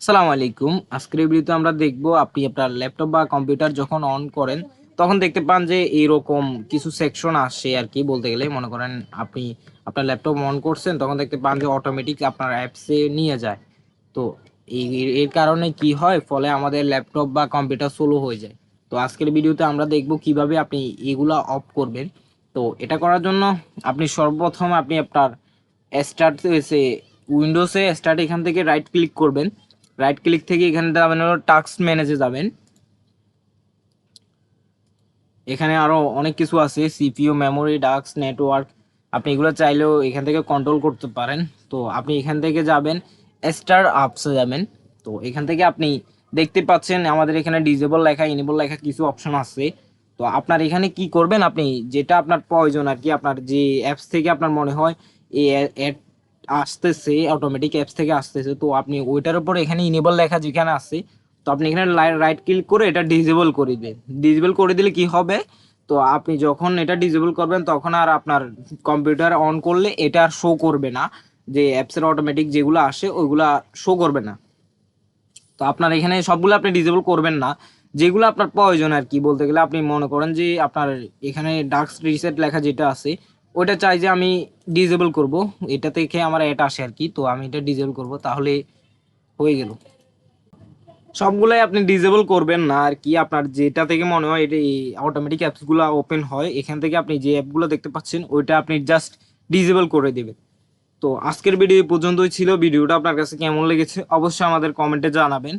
সালাম আলাইকুম। আজকের ভিডিওতে আমরা দেখব আপনি আপনার ল্যাপটপ বা কম্পিউটার যখন অন করেন, তখন দেখতে পান যে এইরকম কিছু সেকশন আসে আর কি বলতে গেলে। মনে করেন আপনি আপনার ল্যাপটপ অন করছেন, তখন দেখতে পান যে অটোমেটিক আপনার অ্যাপসে নিয়ে যায়। তো এই, এর- কারণে কি হয়? ফলে আমাদের ল্যাপটপ বা কম্পিউটার স্লো হয়ে যায়। তো আজকের ভিডিওতে আমরা দেখব কীভাবে আপনি এগুলা অফ করবেন। তো এটা করার জন্য আপনি সর্বপ্রথম আপনি আপনার স্টার্ট উইন্ডোজে স্টার্ট এখান থেকে রাইট ক্লিক করবেন। রাইট ক্লিক থেকে এখানে যাবেন হলো টাস্ক ম্যানেজে যাবেন। এখানে আরও অনেক কিছু আছে সিপিইউ মেমোরি ডাস্ক নেটওয়ার্ক আপনি এগুলো চাইলেও এখান থেকে কন্ট্রোল করতে পারেন। তো আপনি এখান থেকে যাবেন স্টার আপসে যাবেন। তো এখান থেকে আপনি দেখতে পাচ্ছেন আমাদের এখানে ডিজেবল লেখা ইনেবল লেখা কিছু অপশন আছে। তো আপনার এখানে কি করবেন আপনি, যেটা আপনার প্রয়োজন আর কি, আপনার যে অ্যাপস থেকে আপনার মনে হয়, এই অ্যাড আসতেছে অটোমেটিক অ্যাপস থেকে আসতেছে, তো আপনি ওইটার উপর এখানে ইনেবল লেখা যেখানে আছে, তো আপনি এখানে রাইট ক্লিক করে এটা ডিজেবল করে দিবেন। ডিজেবল করে দিলে কি হবে? তো আপনি যখন এটা ডিজেবল করবেন, তখন আর আপনার কম্পিউটার অন করলে এটা আর শো করবে না, যে অ্যাপসের অটোমেটিক যেগুলো আসে, ওইগুলা শো করবে না। তো আপনার এখানে সবগুলো আপনি ডিজেবল করবেন না, যেগুলো আপনার প্রয়োজন আর কি। বলতে গেলে আপনি মনে করেন যে আপনার এখানে ডার্ক রিসেট লেখা যেটা আছে ওইটা চাই যে আমি ডিজেবল করব। এটা থেকে আমার এটা আসে আর কি, তো আমি এটা ডিজেবল করব, তাহলে হয়ে গেল। সবগুলাই আপনি ডিজেবল করবেন না আর কি, আপনার যেটা থেকে মনে হয় এটা অটোমেটিক অ্যাপসগুলো ওপেন হয়, এখান থেকে আপনি যে অ্যাপগুলো দেখতে পাচ্ছেন, ওইটা আপনি জাস্ট ডিজেবল করে দেবেন। তো আজকের ভিডিও পর্যন্তই ছিল, ভিডিওটা আপনার কাছে কেমন লেগেছে অবশ্যই আমাদের কমেন্টে জানাবেন।